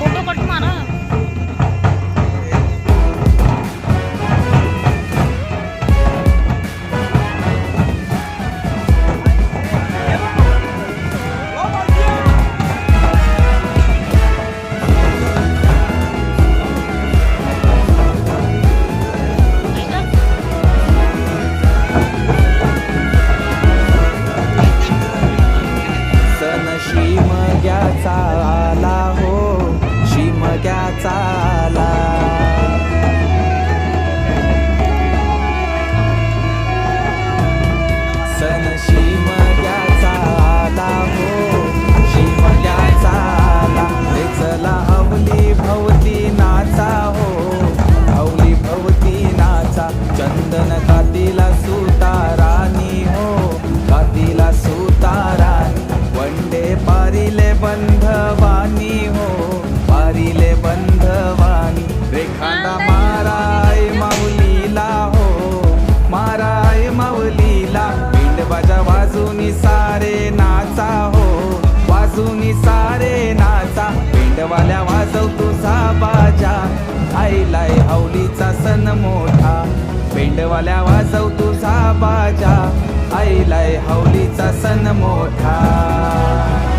Photo cut सण शिमग्याचा आईलाय हवलीचा सण मोठा. पेंडवाल्या वाजव तुझा बाजा आईलाय हवलीचा सण मोठा.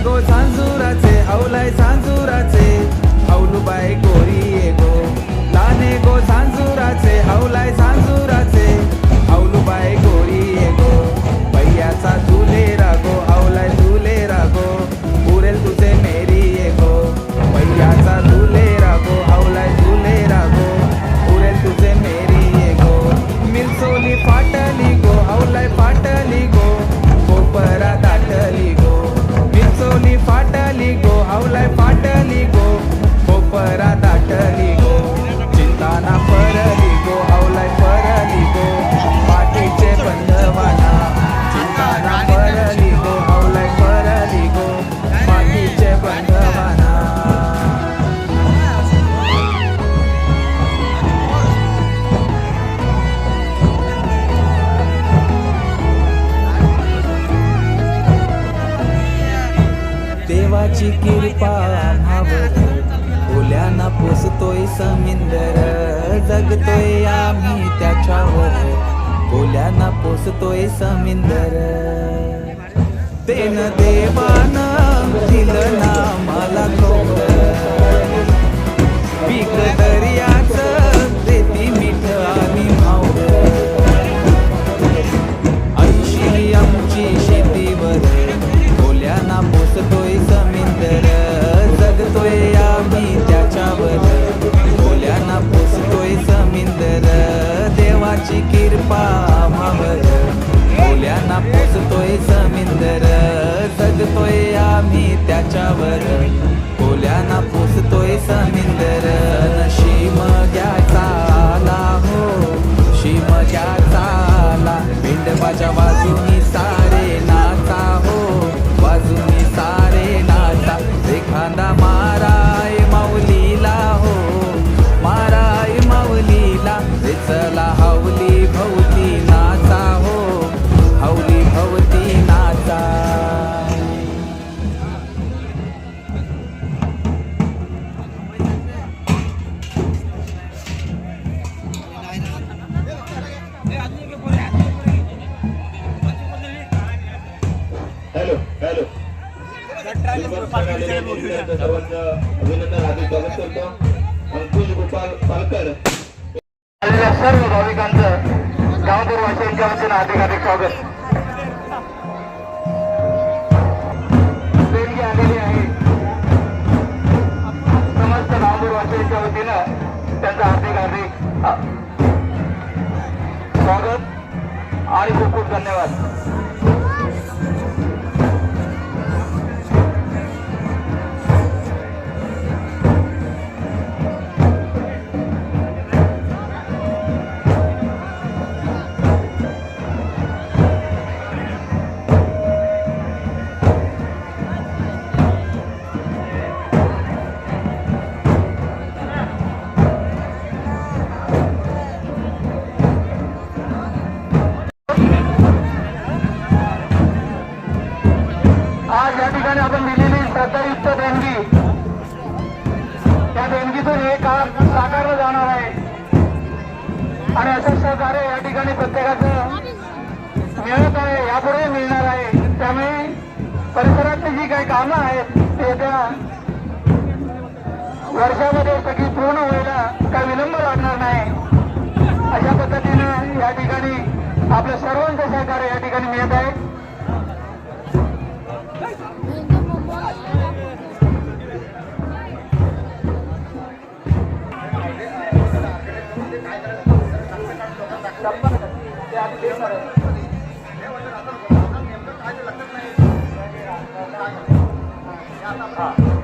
लाने गो झांजुराचे हवलाय झांजुराचे हवलूबाई गोरी ये गो लाने गो झांजुराचे हवलाय झांजुराचे हवलूबाई गोरी ये गो बैयाचा झुले रागो हवलाय झुले रागो. पुरेल तुझे मेरी ये गो बैयाचा झुले रागो हवलाय झुले रागो. पुरेल तुझे मेरी ये गो मिरचोली फाटली गो हवलाय फाट देवाची कृपा आम्हावर ओल्याना पोसतोय समिंदर जगतोय आम्ही त्याच्यावर. ओल्याना पोसतोय समिंदर. तेन देवान दिलं ना मला पीक दर्याच देती मीठ आणि मावळ. ऐंशी आमची शेतीवर. ओल्याना पोसतोय समिंदर देवाची कृपा आम्हावर ओल्याना पोचतोय समिंदर जगतोय आम्ही त्याच्यावर. ओल्याना पोचतोय समिंदर नशीम घ्याचा आला हो. शिमग्याचा आला. पिंडबाच्या बाजूनी तुमच्या सर्वांचं अभिनंदन. स्वागत करतो. अंकुश गोपाल पालकर. आलेल्या सर्व भाविकांचं गावपूरवासियांच्या वतीनं अधिकाधिक स्वागत. देणगी आलेली आहे. समस्त गावपूरवासियांच्या वतीनं त्यांचं हार्दिक हार्दिक स्वागत आणि खूप खूप धन्यवाद. ठिकाणी आपण दिलेली श्रद्धायुक्त देणगी. त्या देणगीतून हे काम साकारलं जाणार आहे. आणि असं सहकार्य या ठिकाणी प्रत्येकाचं मिळत आहे यापुढे मिळणार आहे. त्यामुळे परिसरातली जी काही कामं आहेत ते त्या वर्षामध्ये सगळी पूर्ण व्हायला काही विलंब लागणार नाही. अशा पद्धतीनं या ठिकाणी आपल्या सर्वांचं सहकार्य या ठिकाणी मिळत आहे. हा